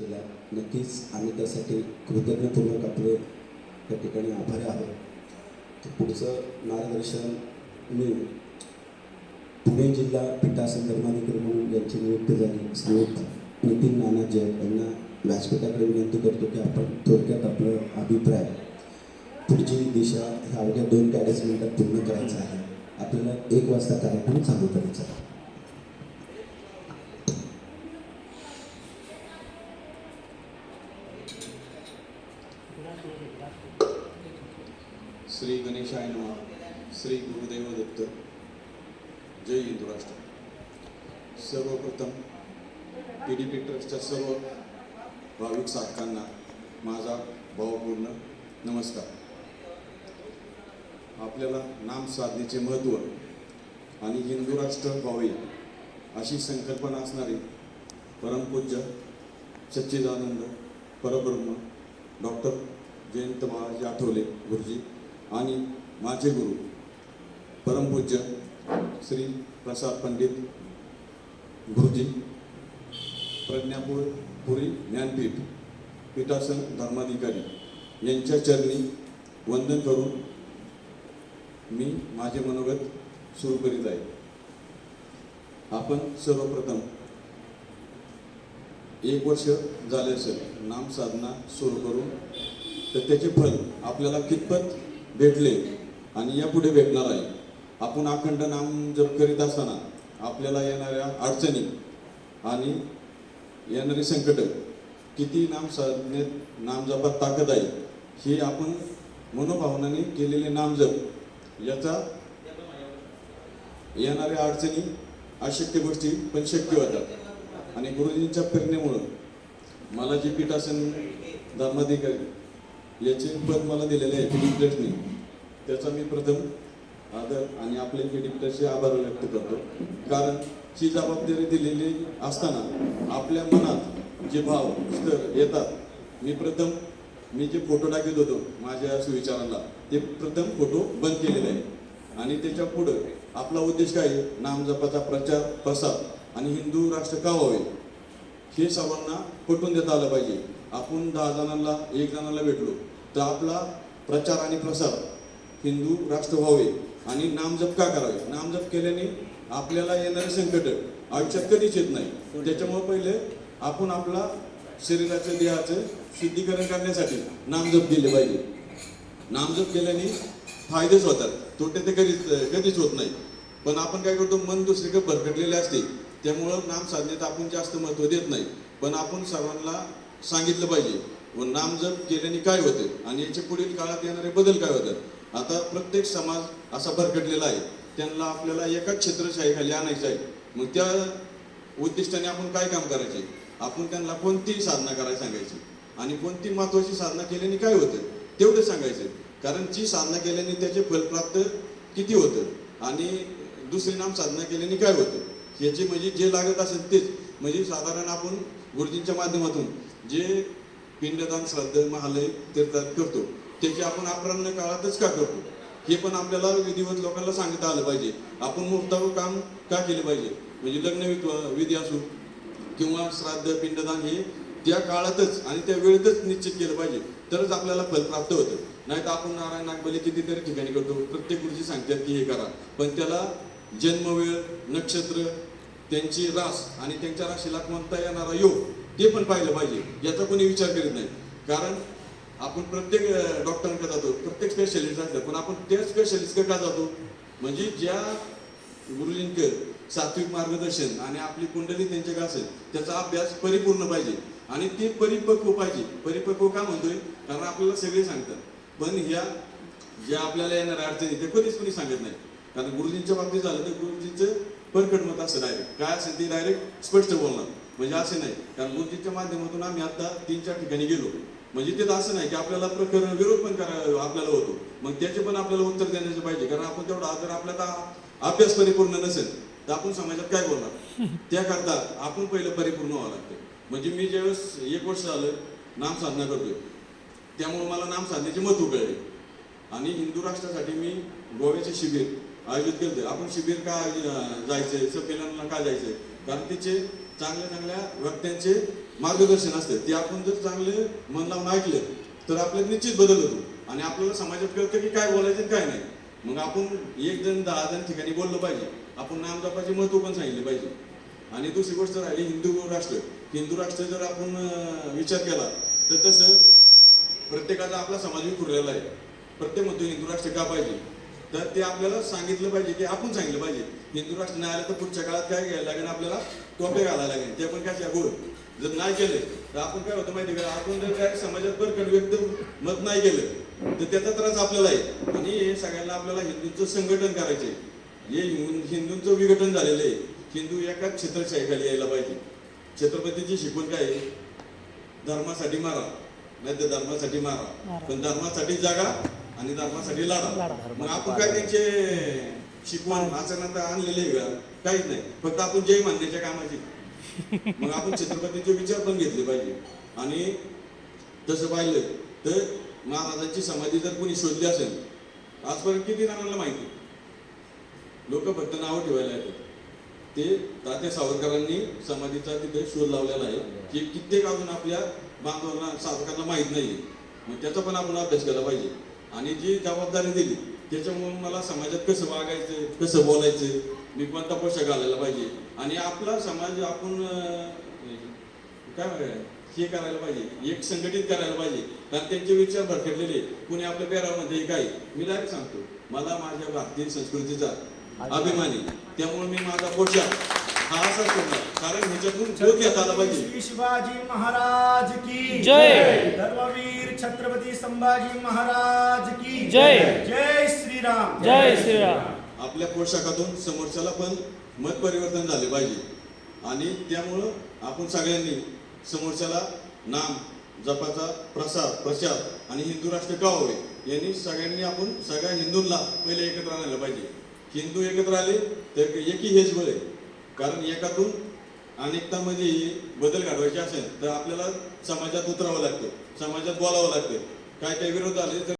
केला. नक्कीच आम्ही त्यासाठी कृतज्ञपूर्वक आपले त्या ठिकाणी आभारी आहोत. तर पुढचं मार्गदर्शन मी पुणे जिल्हा पीठासन धर्माधिकारी म्हणून यांची नियुक्ती झाली. श्रीयुक्त नितीन नाना जैन यांना व्यासपीठाकडे विनंती करतो की आपण थोडक्यात आपलं अभिप्राय पुढची दिशा ह्या अवघ्या दोन ते अडीच मिनिटात पूर्ण करायचं आहे. आपल्याला एक वाजता कार्यक्रम चालू करायचा आहे. श्री गणेशाय नम. श्री गुरुदेव दत्त. जय हिंदू राष्ट्र. सर्वप्रथम पी डी पी ट्रस्टच्या सर्व भाविक साधकांना माझा भावपूर्ण नमस्कार. आपल्याला नाम साधनेचे महत्त्व आणि हिंदू राष्ट्र व्हावे अशी संकल्पना असणारे परमपूज्य सच्चिदानंद परब्रह्म डॉक्टर जयंत महाराज आठवले गुरुजी आणि माझे गुरु परमपूज्य श्री प्रसाद पंडित गुरुजी प्रज्ञापूर पुरी ज्ञानपीठ पीठासन धर्माधिकारी यांच्या चरणी वंदन करून मी माझे मनोगत सुरू करीत आहे. आपण सर्वप्रथम एक वर्ष झाले असेल नाम साधना सुरू करून तर त्याचे फल आपल्याला कितपत भेटले आणि यापुढे भेटणार आहे? आपण अखंड नाम जप करीत असताना आपल्याला येणाऱ्या अडचणी आणि येणारी संकट किती नाम साधनेत नाम जपात ताकद आहे हे आपण मनोभावनाने केलेले नाम जप याचा येणाऱ्या अडचणी अशक्य गोष्टी पण शक्य होतात. आणि गुरुजींच्या प्रेरणेमुळं मला जे पीठासन धर्माधिकारी याचे पद मला दिलेले आहे पीडिप्लेटने त्याचा मी प्रथम आदर आणि आपले पीडिप्लेटचे आभार व्यक्त करतो. कारण ही जबाबदारी दिलेली असताना आपल्या मनात जे भाव स्तर येतात मी प्रथम मी जे फोटो टाकत होतो माझ्या सुविचारांना ते प्रथम फोटो बंद केलेले आहे. आणि त्याच्या पुढं आपला उद्देश काय आहे? नामजपाचा प्रचार प्रसार आणि हिंदू राष्ट्र का व्हावे? हे सर्वांना पटवून देता आलं पाहिजे. आपण दहा जणांना एक जणांना भेटलो तर आपला प्रचार आणि प्रसार हिंदू राष्ट्र व्हावे आणि नामजप का करावे? नामजप केल्याने आपल्याला येणारे संकट आयुष्यात कधीच येत नाही. त्याच्यामुळे पहिले आपण आपला शरीराचं देहाचं शुद्धीकरण करण्यासाठी नामजप केले पाहिजे. नामजप केल्याने फायदेच होतात. तोटे ते कधीच कधीच होत नाही. पण आपण काय करतो मन दुसरीकडे भरकटलेले असते. त्यामुळं नाम साधण्यात आपण जास्त महत्त्व देत नाही. पण आपण सर्वांना सांगितलं पाहिजे. व नामजप केल्याने काय होते? आणि याच्या पुढील काळात येणारे बदल काय होतात? आता प्रत्येक समाज असा भरकटलेला आहे. त्यांना आपल्याला एकाच क्षेत्रशाहीखाली आणायचं आहे. मग त्या उद्दिष्टाने आपण काय काम करायचे? आपण त्यांना कोणतीही साधना करायला सांगायची. आणि कोणती महत्वाची साधना केल्याने काय होतं? तेवढं सांगायचं. कारण जी साधना केल्याने त्याचे फल प्राप्त किती होतं? आणि दुसरे नाम साधना केल्याने काय होतं? याचे म्हणजे जे लागत असेल तेच. म्हणजे साधारण आपण गुरुजींच्या माध्यमातून जे पिंडदान श्राद्ध महालय तीर्थात करतो. त्याचे आपण अपराह्न काळातच का करतो? हे पण आपल्याला विधिवत लोकांना सांगता आलं पाहिजे. आपण मुफ्तावर काम का केले पाहिजे? म्हणजे लग्न विधी असो किंवा श्राद्ध पिंडदान हे त्या काळातच आणि त्या वेळेतच निश्चित केलं पाहिजे. तरच आपल्याला फल प्राप्त होतं. नाही तर आपण नारायण नागबली कितीतरी ठिकाणी करतो. प्रत्येक गुरुजी सांगतात की हे करा. पण त्याला जन्मवेळ नक्षत्र त्यांची रास आणि त्यांच्या राशीला कोणता येणारा योग ते पण पाहिलं पाहिजे याचा कोणी विचार करीत नाही. कारण आपण प्रत्येक डॉक्टरांकडे जातो प्रत्येक स्पेशलिस्ट पण आपण त्या स्पेशलिस्टकडे का जातो? म्हणजे ज्या गुरुजींकडे सात्विक मार्गदर्शन आणि आपली कुंडली त्यांच्याकडे असेल त्याचा अभ्यास परिपूर्ण पाहिजे. आणि ते परिपक्व पाहिजे. परिपक्व का म्हणतोय? कारण आपल्याला सगळे सांगतात. पण ह्या ज्या आपल्याला येणाऱ्या अडचणी ते कधीच कोणी सांगत नाही. कारण गुरुजींच्या बाबतीत झालं तर गुरुजींचं परकट मत असं डायरेक्ट काय असेल ते डायरेक्ट स्पष्ट बोलणार. म्हणजे असे नाही. कारण गुरुजींच्या माध्यमातून आम्ही आता तीन चार ठिकाणी गेलो. म्हणजे ते असं नाही की आपल्याला प्रकरण विरोध पण करा आपल्याला होतो. मग त्याचे पण आपल्याला उत्तर देण्याचं पाहिजे. कारण आपण तेवढा जर आपल्याला अभ्यास परिपूर्ण नसेल तर आपण समाजात काय बोलणार? त्याकरता आपण पहिलं परिपूर्ण व्हावं लागतं. म्हणजे मी ज्यावेळेस एक वर्ष झालं नाम साधना करतोय त्यामुळे मला नाम साधण्याचे महत्त्व कळले. आणि हिंदू राष्ट्रासाठी मी गोव्याचे शिबिर आयोजित केलं आपण शिबिर का जायचंय? संमेलनाला का जायचंय? कारण तिचे चांगल्या चांगल्या व्यक्त्यांचे मार्गदर्शन असते. ते आपण जर चांगले मन लावून ऐकलं तर आपल्यात निश्चित बदल होतो. आणि आपल्याला समाजात कळतं की काय बोलायचं आणि काय नाही. मग आपण एक जण दहा जण ठिकाणी बोललं पाहिजे. आपण नामजपाचे महत्त्व पण सांगितले पाहिजे. आणि दुसरी गोष्ट राहिली हिंदू राष्ट्र. हिंदू राष्ट्र जर आपण विचार केला तर तसं प्रत्येकाचा आपला समाज विखुरलेला आहे. प्रत्येक म्हणतो हिंदू राष्ट्र का पाहिजे? तर ते आपल्याला सांगितलं पाहिजे की आपण सांगितलं पाहिजे. हिंदू राष्ट्र नाही आलं तर पुढच्या काळात काय घ्यायला लागेल आपल्याला? टोपे घालायला लागेल. ते पण काय गोड जर नाही केले तर आपण काय होतं माहिती का? आपण जर काय समाजात बरकड व्यक्त मत नाही केलं तर त्याचा त्रास आपल्याला आहे. आणि हे सगळ्यांना आपल्याला हिंदूंचं संघटन करायचे हे हिंदू- हिंदूंचं विघटन झालेलं आहे. हिंदू एकाच छत्रछायाखाली यायला पाहिजे. छत्रपतीची शिकवण काय आहे? धर्मासाठी मारा नाही तर धर्मासाठी मारा. पण धर्मासाठी जागा आणि धर्मासाठी लढा. मग आपण काय त्यांचे शिकवण आचरणात आणलेले आहे का काहीच नाही. फक्त आपण जय मानण्याच्या कामाची. मग आपण छत्रपतीचे विचार पण घेतले पाहिजे. आणि तसं पाहिलं तर महाराजांची समाधी जर कोणी शोधली असेल आजपर्यंत किती जणांना माहिती लोक फक्त नावं ठेवायला येतात. ते तात्या सावरकरांनी समाधीचा तिथे शोध लावलेला आहे की कित्येक अजून आपल्या बांधवांना सावरकरांना माहीत नाही मग त्याचा पण आपण अभ्यास केला पाहिजे. आणि जी जबाबदारी दिली त्याच्यामुळे मला समाजात कसं वागायचं कसं बोलायचं मी कोणता पोशाख घालायला पाहिजे. आणि आपला समाज आपण काय हे करायला पाहिजे एक संघटित करायला पाहिजे. कारण त्यांचे विचार भरकटलेले कुणी आपल्या पेरामध्ये काय? मी डायरेक्ट सांगतो. मला माझ्या भारतीय संस्कृतीचा अभिमानी. त्यामुळे मी माझा पोशाख हा असाच कारण ह्याच्यातून बोध घेता आला पाहिजे. श्री शिवाजी महाराज की जय. धर्मवीर छत्रपती संभाजी महाराज की जय. जय श्रीराम. जय श्रीराम. आपल्या पोशाखातून समोरच्याला पण मत परिवर्तन झाले पाहिजे. आणि त्यामुळं आपण सगळ्यांनी समोरच्याला नाम जपाचा प्रसार प्रचार आणि हिंदू राष्ट्र का व्हावे यांनी सगळ्यांनी आपण सगळ्या हिंदूंना पहिले एकत्र आणायला पाहिजे. हिंदू एकत्र आले तर एकी हेच बळ आहे कारण एकातून अनेकतामध्ये बदल घडवायचे असेल तर आपल्याला समाजात उतरावं लागतं समाजात बोलावं लागतं. काय काय विरोध आले तर